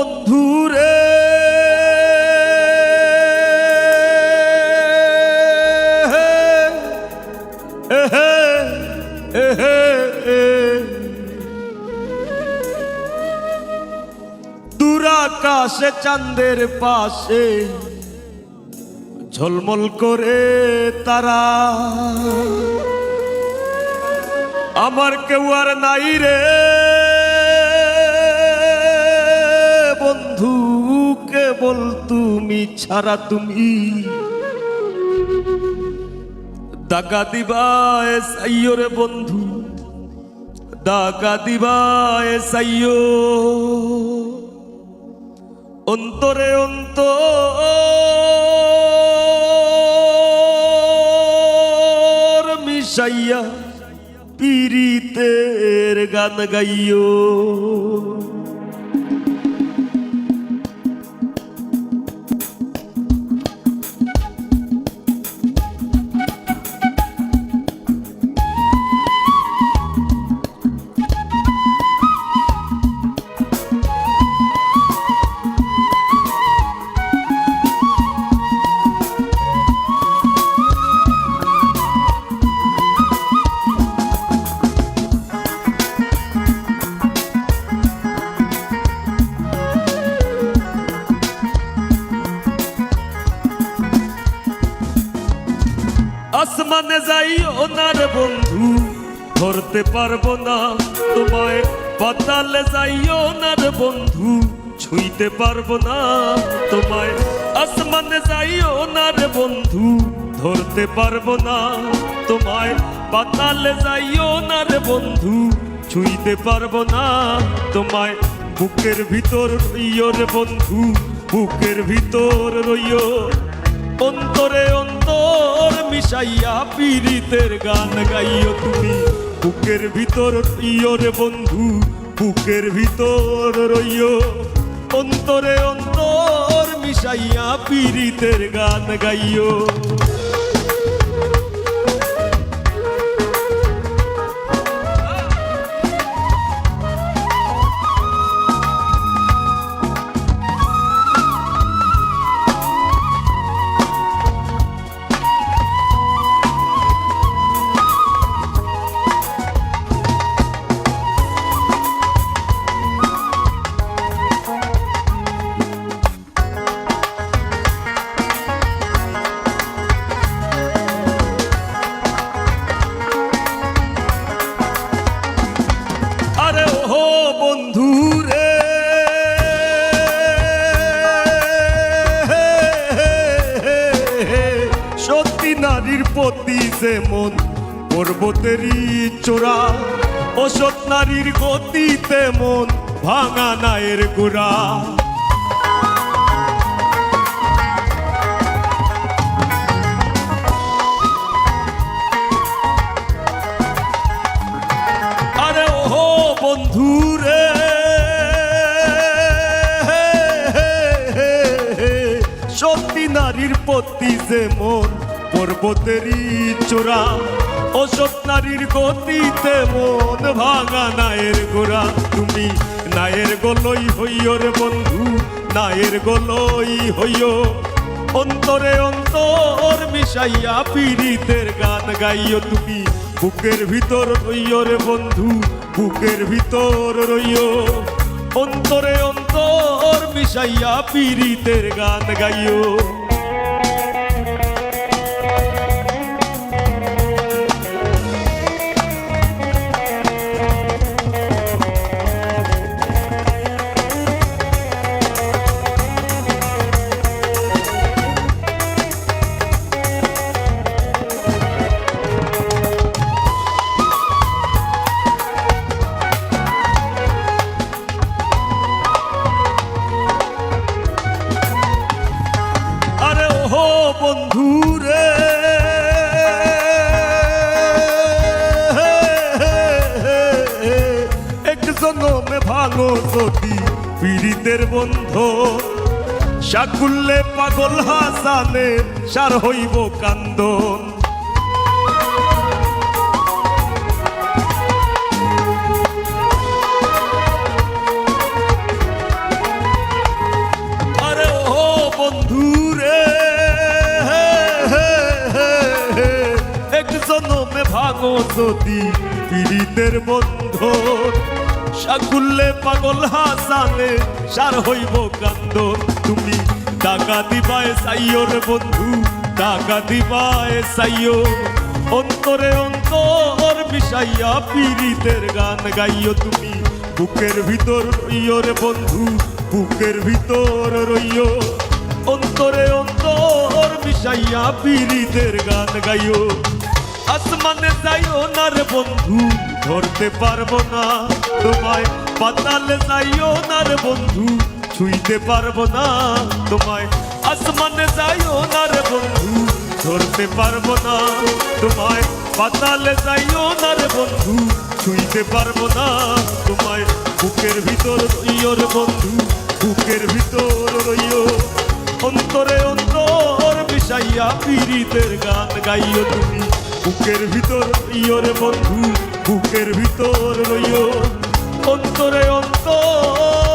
ওহো বন্ধু রে দুরাকাশে চাঁদের পাশে ঝলমল করে তারা। আমার কেউ আর নাই রে। বন্ধু কেবল তুমি ছাড়া তুমি। দাগা দিবায় সাইয়ো রে বন্ধু, দাগা দিবায় সাইয়ো অন্তরে অন্তর মিশাইয়া পীড়িতের গান আসমানে যাই ওনার বন্ধু, ধরতে পারব না। তোমায় পাতালে যাই ওনার বন্ধু, ছুঁইতে পারব না। তোমায় আসমানে যাই ওনার বন্ধু, ধরতে পারব না। তোমায় পাতালে যাই ওনার বন্ধু, ছুঁইতে পারব না। তোমায় বুকের ভিতর রইও বন্ধু, বুকের ভিতর রইও। অন্তরে মিশাইয়া পীড়িতের গান গাইও তুমি। বুকের ভিতর প্রিয় রে বন্ধু, বুকের ভিতর রইও। অন্তরে অন্তর মিশাইয়া পীড়িতের গান গাইও। বন্ধু রে সত্যি নারীর প্রতি যেমন পর্বতেরই চোরা। অসৎ নারীর গতি তেমন ভাঙা নায়ের গোড়া। নারীর প্রতি যেমন পর্বতেরই চোরা অসৎ নারীর গতিতে মন ভাঙা নায়ের গোড়া। তুমি নায়ের গলই হইও রে বন্ধু, নায়ের গলই হইও অন্তরে অন্তর মিশাইয়া পীড়িতের গান গাইও তুমি। বুকের ভিতর রইও রে বন্ধু, বুকের ভিতর রইও অন্তরে অন্তর মিশাইয়া পীড়িতের গান গাইও বন্ধু রে এক জনমে ভালো যদি পীড়িতের বন্ধ। সাকুল্লে পাগল হাসানে সার হইব কান্দন। যদি পীড়িতের বন্ধন সাকুল্লে পাগল হাসানে সার হইব কান্দন তুমি টাকা দিবায় সাইয়োর বন্ধু, টাকা দিবায় সাইয়ো অন্তরে অন্তর মিশাইয়া পীড়িতের গান গাইও তুমি। বুকের ভিতর রইও রে বন্ধু, বুকের ভিতর রইও। অন্তরে অন্তর মিশাইয়া পীড়িতের গান গাইও। আসমানে যাইও না রে বন্ধু, ধরতে পারব না। তোমায় পাতালে যাইও না রে বন্ধু, ছুঁইতে পারব না। তোমায় আসমানে যাইও না রে বন্ধু, ধরতে পারব না। তোমায় পাতালে যাইও না রে বন্ধু, ছুঁইতে পারব না। তোমায় বুকের ভিতর রইও রে বন্ধু, বুকের ভিতর রইও। অন্তরে অন্তর মিশাইয়া পীড়িতের গান গাইও তুমি। বুকের ভিতর ইয়রে বন্ধু বুকের ভিতর রইও। অন্তরে অন্তর।